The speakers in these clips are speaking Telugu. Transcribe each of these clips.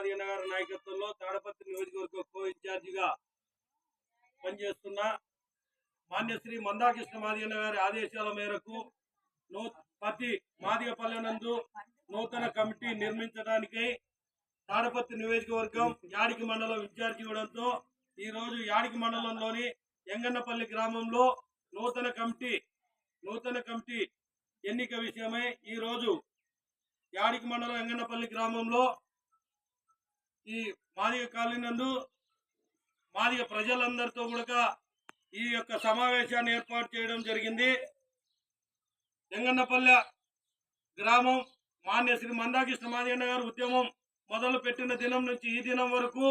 మాదిగన్న గారి నాయకత్వంలో తాడపత్రి నియోజకవర్గ కో ఇన్ఛార్జిగా పనిచేస్తున్న మాన్యశ్రీ మందాకృష్ణ మాదిగన్న గారి ఆదేశాల మేరకు నూ ప్రతి మాదిగపల్లె నందు నూతన కమిటీ నిర్మించడానికి తాడపత్రి నియోజకవర్గం యాడికి మండలం ఇన్ఛార్జి ఇవ్వడంతో ఈ రోజు యాడికి మండలంలోని ఎంగన్నపల్లి గ్రామంలో నూతన కమిటీ నూతన కమిటీ ఎన్నిక విషయమై ఈ రోజు యాడికి మండలం ఎంగన్నపల్లి గ్రామంలో ఈ మాదిగ కాలనందు మాదిగ ప్రజలందరితో కూడా ఈ యొక్క సమావేశాన్ని ఏర్పాటు చేయడం జరిగింది. జంగన్నపల్లె గ్రామం మాన్య శ్రీ మందాకృష్ణ మాదిగన్న గారు ఉద్యమం మొదలు పెట్టిన దినం నుంచి ఈ దినం వరకు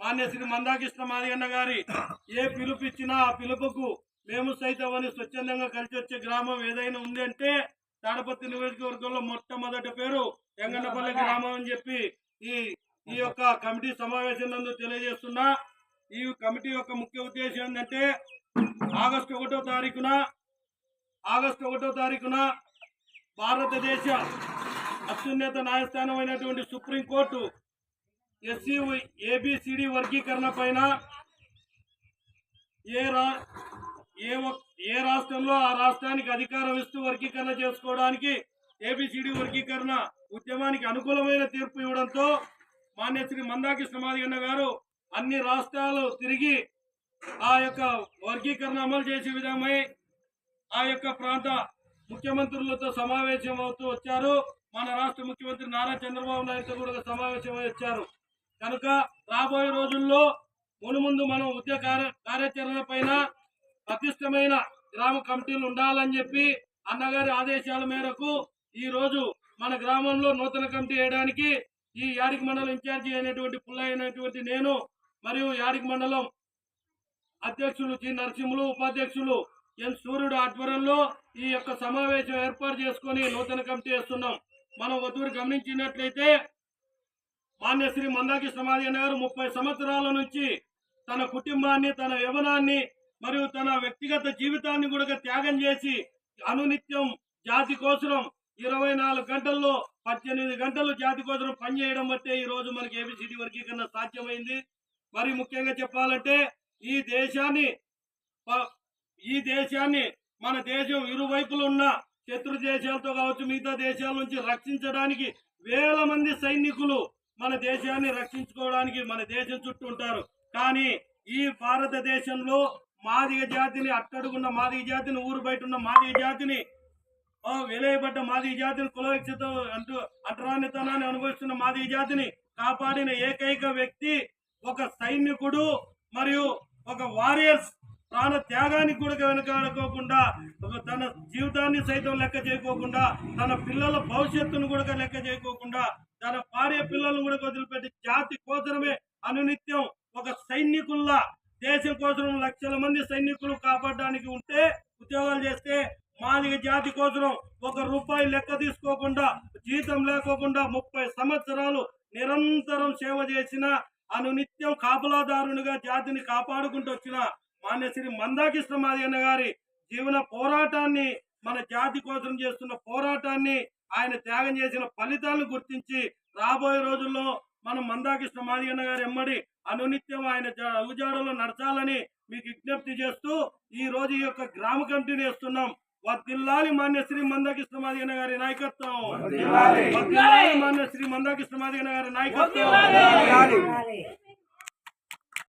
మాన్య శ్రీ మందాకృష్ణ మాదిగన్న గారి ఏ పిలుపు ఇచ్చినా ఆ పిలుపుకు మేము సైతం అని స్వచ్ఛందంగా కలిసి వచ్చే గ్రామం ఏదైనా ఉంది అంటే తాడపత్రి నియోజకవర్గంలో మొట్టమొదటి పేరు ఎంగన్నపల్లి గ్రామం అని చెప్పి ఈ ఈ యొక్క కమిటీ సమావేశం నందు తెలియజేస్తున్నా ఈ కమిటీ యొక్క ముఖ్య ఉద్దేశం ఏంటంటే ఆగస్టు ఒకటో తారీఖున ఆగస్టు ఒకటో తారీఖున భారతదేశ అత్యున్నత న్యాయస్థానం అయినటువంటి సుప్రీంకోర్టు ఎస్సీ ఏబిసిడి వర్గీకరణ పైన ఏ రా ఏ ఏ రాష్ట్రంలో ఆ రాష్ట్రానికి అధికారం ఇస్తూ వర్గీకరణ చేసుకోవడానికి ఏబిసిడి వర్గీకరణ ఉద్యమానికి అనుకూలమైన తీర్పు ఇవ్వడంతో మాన్యశ్రీ మందాకృష్ణ మాదిగన్న గారు అన్ని రాష్ట్రాలు తిరిగి ఆ యొక్క వర్గీకరణ అమలు చేసే విధమై ఆ యొక్క ప్రాంత ముఖ్యమంత్రులతో సమావేశం అవుతూ వచ్చారు. మన రాష్ట్ర ముఖ్యమంత్రి నారా చంద్రబాబు నాయుడుతో కూడా సమావేశం అయి వచ్చారు. కనుక రాబోయే రోజుల్లో మునుముందు మనం ఉద్యోగ కార్యాచరణ పైన పటిష్టమైన గ్రామ కమిటీలు ఉండాలని చెప్పి అన్నగారి ఆదేశాల మేరకు ఈరోజు మన గ్రామంలో నూతన కమిటీ వేయడానికి ఈ యాడికి మండలం ఇన్ఛార్జి అయినటువంటి పుల్లయ్యనటువంటి నేను మరియు యాడికి మండలం అధ్యక్షులు జి. నరసింహులు ఉపాధ్యక్షులు ఎన్. సూర్యుడు ఆధ్వర్యంలో ఈ యొక్క సమావేశం ఏర్పాటు చేసుకొని నూతన కమిటీ వేస్తున్నాం. మనం వధువురు గమనించినట్లయితే మాన్యశ్రీ మందాకి సమాధి గారు ముప్పై సంవత్సరాల నుంచి తన కుటుంబాన్ని తన యవనాన్ని మరియు తన వ్యక్తిగత జీవితాన్ని కూడా త్యాగం చేసి అనునిత్యం జాతి కోసం ఇరవై నాలుగు గంటల్లో పద్దెనిమిది గంటలు జాతి కోసం పనిచేయడం బట్టే ఈ రోజు మనకి ఏబిసిడి వర్గీకరణ సాధ్యమైంది. మరి ముఖ్యంగా చెప్పాలంటే ఈ దేశాన్ని ప- ఈ దేశాన్ని మన దేశం ఇరువైపులు ఉన్న శత్రు దేశాలతో కావచ్చు మిగతా దేశాల నుంచి రక్షించడానికి వేల మంది సైనికులు మన దేశాన్ని రక్షించుకోవడానికి మన దేశం చుట్టూ ఉంటారు. కానీ ఈ భారతదేశంలో మాదిగ జాతిని అట్టడుగున్న మాదిగ జాతిని ఊరు బయట ఉన్న మాదిగ జాతిని వెలయబడ్డ మాదీ జాతిని కులవిక్షత అంటూ అంటరానితనాన్ని అనుభవిస్తున్న మాదీ జాతిని కాపాడిన ఏకైక వ్యక్తి ఒక సైనికుడు మరియు ఒక వారియర్స్. ప్రాణ త్యాగానికి కూడా వెనకాడుకోకుండా ఒక తన జీవితాన్ని సైతం లెక్క చేయకోకుండా తన పిల్లల భవిష్యత్తును కూడా లెక్క చేయకోకుండా తన భార్య పిల్లలను కూడా వదిలిపెట్టి జాతి కోసమే అనునిత్యం ఒక సైనికుల్లా. దేశం కోసం లక్షల మంది సైనికులు కాపాడడానికి ఉంటే ఉద్యోగాలు చేస్తే మాదిగ జాతి కోసం ఒక రూపాయి లెక్క తీసుకోకుండా జీతం లేకోకుండా ముప్పై సంవత్సరాలు నిరంతరం సేవ చేసిన అనునిత్యం కాపలాదారునిగా జాతిని కాపాడుకుంటూ వచ్చిన మాన్యశ్రీ మందాకృష్ణ మాదిగన్న గారి జీవన పోరాటాన్ని మన జాతి కోసం చేస్తున్న పోరాటాన్ని ఆయన త్యాగం చేసిన ఫలితాలను గుర్తించి రాబోయే రోజుల్లో మనం మందాకృష్ణ మాదిగన్న గారి ఎమ్మడి అనునిత్యం ఆయన జ- నడచాలని మీకు విజ్ఞప్తి చేస్తూ ఈ రోజు ఈ యొక్క గ్రామ కమిటీని వేస్తున్నాం. వర్దిల్లాలి మాన్య శ్రీ మందకృష్ణ మాదిగన్న గారి నాయకత్వం. వర్దిల్లాలి మాన్య శ్రీ మందకృష్ణ మాదిగన్న గారి నాయకత్వం.